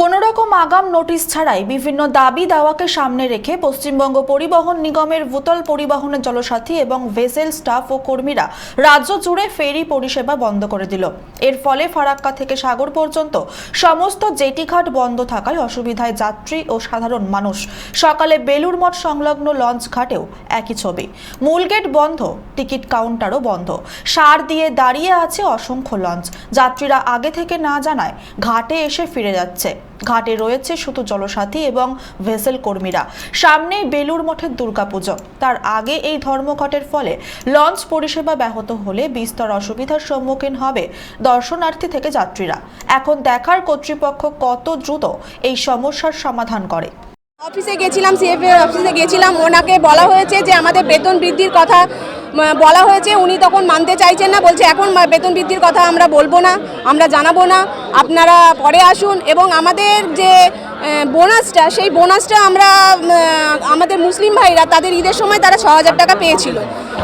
কোনো রকম আগাম নোটিশ ছাড়াই বিভিন্ন দাবি দাওয়াকে সামনে রেখে পশ্চিমবঙ্গ পরিবহন নিগমের ভূতল পরিবহনের জলসাথী এবং ভেসেল স্টাফ ও কর্মীরা রাজ্য জুড়ে ফেরি পরিষেবা বন্ধ করে দিল। এর ফলে ফারাক্কা থেকে সাগর পর্যন্ত সমস্ত জেটিঘাট বন্ধ থাকায় অসুবিধায় যাত্রী ও সাধারণ মানুষ। সকালে বেলুর মঠ সংলগ্ন লঞ্চ ঘাটেও একই ছবি। মূল গেট বন্ধ, টিকিট কাউন্টারও বন্ধ। সার দিয়ে দাঁড়িয়ে আছে অসংখ্য লঞ্চ। যাত্রীরা আগে থেকে না জানায় ঘাটে এসে ফিরে যাচ্ছে। ঘাটে রয়েছে শুধু জলসাথী এবং ভেসেল কর্মীরা। সামনেই বেলুর মঠের দুর্গাপুজো। তার আগে এই ধর্মঘটের ফলে লঞ্চ পরিষেবা ব্যাহত হলে বিস্তর অসুবিধার সম্মুখীন হবে দর্শনার্থী থেকে যাত্রীরা। এখন দেখার কর্তৃপক্ষ কত দ্রুত এই সমস্যার সমাধান করে। অফিসে গেছিলাম, সিএফএ অফিসে গেছিলাম। ওনাকে বলা হয়েছে যে আমাদের বেতন বৃদ্ধির কথা বলা হয়েছে, উনি তখন মানতে চাইছেন না, বলছে, এখন বেতন বৃদ্ধির কথা আমরা বলব না, আমরা জানাব না, আপনারা পরে আসুন। এবং আমাদের যে বোনাসটা, সেই বোনাসটা আমরা আমাদের মুসলিম ভাইরা তাদের ঈদের সময় তারা ছ হাজার টাকা পেয়েছিল।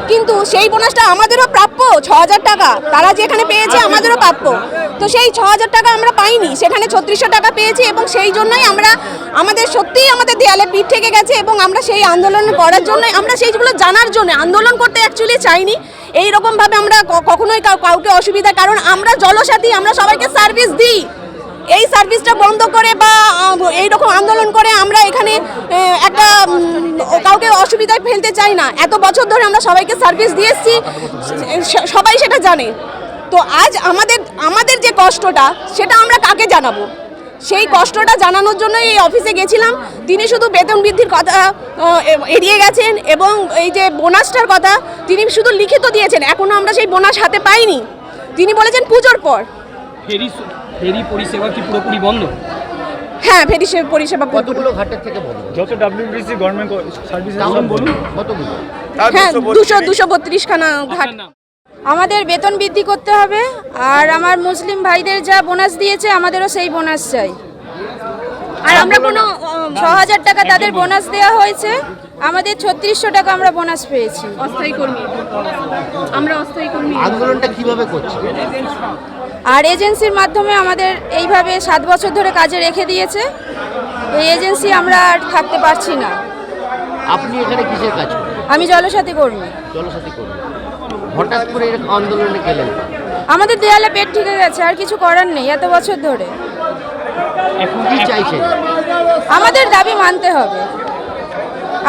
কিন্তু সেই বোনাসটা আমাদেরও প্রাপ্য ছ হাজার টাকা। তারা যেখানে পেয়েছে আমাদেরও প্রাপ্য। তো সেই ছ হাজার টাকা আমরা পাইনি সেখানে ছত্রিশশো টাকা পেয়েছি এবং সেই জন্যই আমরা আমাদের সত্যিই আমাদের দেয়ালে পিঠ থেকে গেছে এবং আমরা সেই আন্দোলন করার জন্য আমরা সেইগুলো জানার জন্য আন্দোলন করতে অ্যাকচুয়ালি চাইনি। এই রকমভাবে আমরা কখনোই কাউ- কাউকে অসুবিধা কারণ আমরা জলসাথী আমরা সবাইকে সার্ভিস দিই। এই সার্ভিসটা বন্ধ করে বা এই রকম আন্দোলন করে আমরা এখানে একটা কাউকে অসুবিধায় ফেলতে চাই না। এত বছর ধরে আমরা সবাইকে সার্ভিস দিয়ে এসেছি সবাই সেটা জানে। তো আজ আমাদের আমাদের যে কষ্টটা, সেটা আমরা কাকে জানাব? সেই কষ্টটা জানানোর জন্য এই অফিসে গেছিলাম। তিনি শুধু বেতন বৃদ্ধির কথা এড়িয়ে গেছেন এবং এই যে বোনাসটার কথা, তিনি শুধু লিখিত দিয়েছেন। এখনও আমরা সেই বোনাস হাতে পাইনি। তিনি বলেছেন পুজোর পর। ফেরি পরিষেবা কি পুরোপুরি বন্ধ? হ্যাঁ ফেরি সে- পরিষেবা কতগুলো ঘাটের থেকে বন্ধ? যত ডাব্লিউবিসি গভর্নমেন্ট সার্ভিস বলুন কতগুলো? হ্যাঁ দুশো দুশো বত্রিশ। খানা ঘাট। আমাদের বেতন বৃদ্ধি করতে হবে আর আমার মুসলিম ভাইদের যা বোনাস দিয়েছে আমাদেরও সেই বোনাস চাই। আর আমরা কোনো ছ হাজার টাকা তাদের বোনাস দেওয়া হয়েছে আমাদের ছত্রিশশো টাকা আমরা বোনাস পেয়েছি। অস্থায়ী কর্মী। আমরা অস্থায়ী কর্মী। আন্দোলনটা কীভাবে করছে? আর এজেন্সির মাধ্যমে আমাদের এইভাবে সাত বছর ধরে কাজে রেখে দিয়েছে। এই এজেন্সি আমরা আর থাকতে পারছি না। আপনি এখানে কিসের কাজ করেন? আমি জলসাথী কর্মী। জলসাথী করবেন হঠাৎ করে এরকম আন্দোলনে গেলেন আমাদের দেয়ালে পেট ঠিকে গেছে আর কিছু করার নেই এত বছর ধরে। এখন কি চাইছেন? আমাদের দাবি মানতে হবে।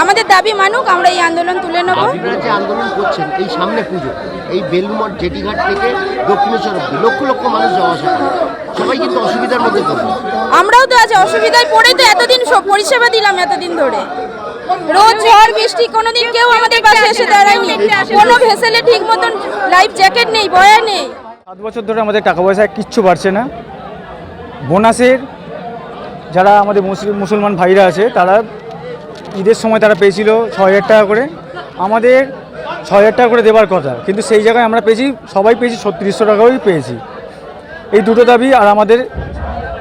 আমাদের দাবি মানুক আমরা এই আন্দোলন তুলে নেব। আপনারা যে আন্দোলন করছেন এই সামনে পুজো এই বেলুমঠ জেটিঘাট থেকে দক্ষিণেশ্বর অব্দি লক্ষ লক্ষ মানুষ যাওয়া আসা করে। সবাই কিন্তু অসুবিধার মধ্যে পড়বে আমরাও তো আছে অসুবিধায় পড়ে তো এতদিন সব পরিষেবা দিলাম এতদিন ধরে। রোজ ঝড় বৃষ্টি কোনোদিন কেউ আমাদের পাশে এসে দাঁড়ায়নি। কোনো ভেসেলে ঠিক মতন লাইফ জ্যাকেট নেই বয়া নেই। সাত বছর ধরে আমাদের টাকা পয়সা কিচ্ছু বাড়ছে না। বোনাসের যারা আমাদের মুসলিম মুসলমান ভাইরা আছে তারা ঈদের সময় তারা পেয়েছিল ছ হাজার টাকা করে। আমাদের ছ হাজার টাকা করে দেবার কথা, কিন্তু সেই জায়গায় আমরা পেয়েছি, সবাই পেয়েছি, ছত্রিশশো টাকাই পেয়েছি। এই দুটো দাবি আর আমাদের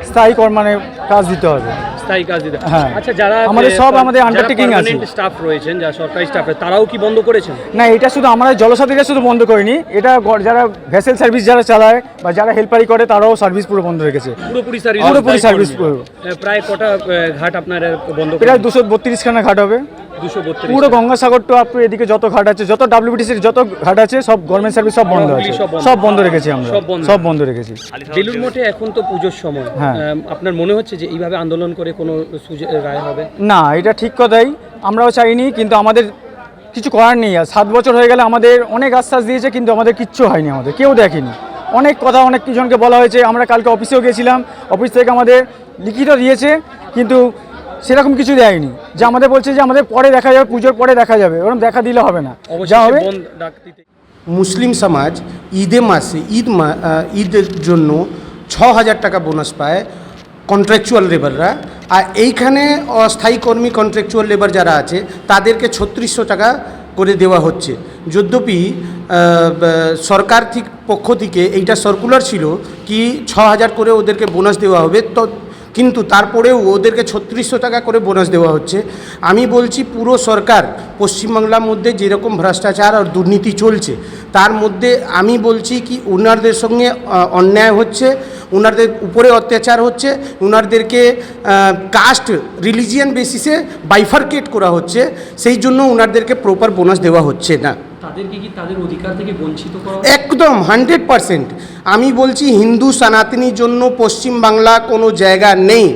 স্থায়ী কর মানে কাজ দিতে হবে। স্থায়ী কাজ দিতে। হ্যাঁ। আচ্ছা যারা আমাদের সব আমাদের আন্ডারটেকিং আছে। স্টাফ রয়েছেন যারা সরকারি স্টাফ তারাও কি বন্ধ করেছেন? না এটা শুধু আমরা জলসাথীরা শুধু বন্ধ করিনি এটা যারা ভেসেল সার্ভিস যারা চালায় বা যারা হেল্পারি করে তারাও সার্ভিস পুরো বন্ধ রেখেছে। পুরোপুরি সার্ভিস পুরোপুরি সার্ভিস প্রায় কটা ঘাট আপনারা বন্ধ প্রায় দুশো বত্রিশখানা ঘাট হবে। পুরো গঙ্গাসাগর টু আপনি এদিকে যত ঘাট আছে যত ডাব্লিউবিটিসির যত ঘাট আছে সব গভর্নমেন্ট সার্ভিস সব বন্ধ আছে। সব বন্ধ। রেখেছি আমরা। সব বন্ধ। রেখেছি। বেলুর মঠে এখন তো পুজোর সময়। হ্যাঁ। আপনার মনে হচ্ছে যে এইভাবে আন্দোলন করে কোনো রায় হবে? না এটা ঠিক কথাই। আমরাও চাইনি কিন্তু আমাদের কিছু করার নেই। আর সাত বছর হয়ে গেলে আমাদের অনেক আশ্বাস দিয়েছে কিন্তু আমাদের কিচ্ছু হয়নি আমাদের। কেউ দেখেনি। অনেক কথা অনেক কিছুজনকে বলা হয়েছে। আমরা কালকে অফিসেও গেছিলাম অফিস থেকে আমাদের লিখিত দিয়েছে কিন্তু সেরকম কিছু দেয়নি। যে আমাদের বলছে যে আমাদের পরে দেখা যাবে পুজোর পরে দেখা যাবে। ওরকম দেখা দিলে হবে না। যা হবে মুসলিম সমাজ ঈদে মাসে ঈদ মা- ঈদের জন্য ছ হাজার টাকা বোনাস পায় কন্ট্রাকচুয়াল লেবাররা আর এইখানে অস্থায়ী কর্মী কন্ট্রাকচুয়াল লেবার যারা আছে তাদেরকে ছত্রিশশো টাকা করে দেওয়া হচ্ছে। যদ্যপি সরকার ঠিক পক্ষ থেকে এইটা সার্কুলার ছিল কি ছ হাজার করে ওদেরকে বোনাস দেওয়া হবে। তো কিন্তু তারপরেও ওদেরকে ছত্রিশশো টাকা করে বোনাস দেওয়া হচ্ছে। আমি বলছি পুরো সরকার পশ্চিমবাংলার মধ্যে যেরকম ভ্রষ্টাচার আর দুর্নীতি চলছে তার মধ্যে আমি বলছি কি ওনারদের সঙ্গে অন্যায় হচ্ছে ওনারদের উপরে অত্যাচার হচ্ছে ওনারদেরকে কাস্ট রিলিজিয়ান বেসিসে বাইফার্কেট করা হচ্ছে সেই জন্য ওনারদেরকে প্রপার বোনাস দেওয়া হচ্ছে না। তাদেরকে কি তাদের অধিকার থেকে বঞ্চিত করা একদম হান্ড্রেড পারসেন্ট আমি বলছি হিন্দু সনাতনীর জন্য পশ্চিম বাংলা কোনো জায়গা নেই।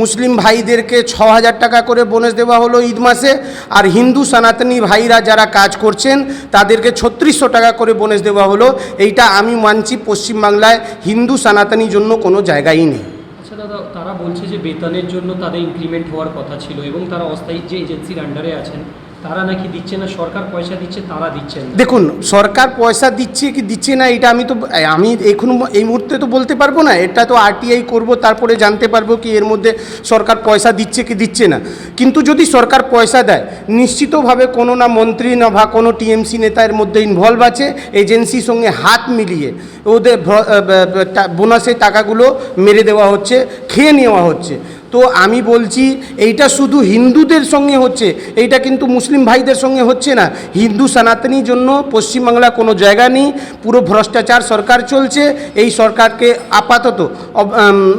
মুসলিম ভাইদেরকে ছ হাজার টাকা করে বোনাস দেওয়া হলো ঈদ মাসে। আর হিন্দু সনাতনী ভাইরা যারা কাজ করছেন, তাদেরকে ছত্রিশশো টাকা করে বোনাস দেওয়া হলো। এইটা আমি মানছি পশ্চিমবাংলায় হিন্দু সনাতনীর জন্য কোনো জায়গাই নেই। আচ্ছা দাদা, তারা বলছে যে বেতনের জন্য তাদের ইনক্রিমেন্ট হওয়ার কথা ছিল এবং তারা অস্থায়ী যে এজেন্সির আন্ডারে আছেন তারা নাকি দিচ্ছে না, সরকার পয়সা দিচ্ছে, তারা দিচ্ছেন না। দেখুন, সরকার পয়সা দিচ্ছে কি দিচ্ছে না, এটা আমি তো, আমি এখন এই মুহূর্তে তো বলতে পারব না, এটা তো আরটিআই করব, তারপরে জানতে পারব কি এর মধ্যে সরকার পয়সা দিচ্ছে কি দিচ্ছে না কিন্তু যদি সরকার পয়সা দেয়, নিশ্চিতভাবে কোনো না মন্ত্রী না বা কোনো টিএমসি নেতা এর মধ্যে ইনভলভ আছে এজেন্সির সঙ্গে হাত মিলিয়ে ওদের বোনাসের টাকাগুলো মেরে দেওয়া হচ্ছে, খেয়ে নেওয়া হচ্ছে তো আমি বলছি এইটা শুধু হিন্দুদের সঙ্গে হচ্ছে, এইটা কিন্তু মুসলিম ভাইদের সঙ্গে হচ্ছে না। হিন্দু সনাতনীর জন্য পশ্চিমবাংলা কোনো জায়গা নেই, পুরো ভ্রষ্টাচার সরকার চলছে, এই সরকারকে আপাতত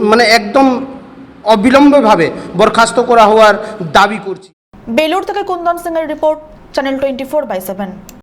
মানে একদম অবিলম্বভাবে বরখাস্ত করা হওয়ার দাবি করছি। বেলুর থেকে কুন্দন সিং এর report channel twenty four by seven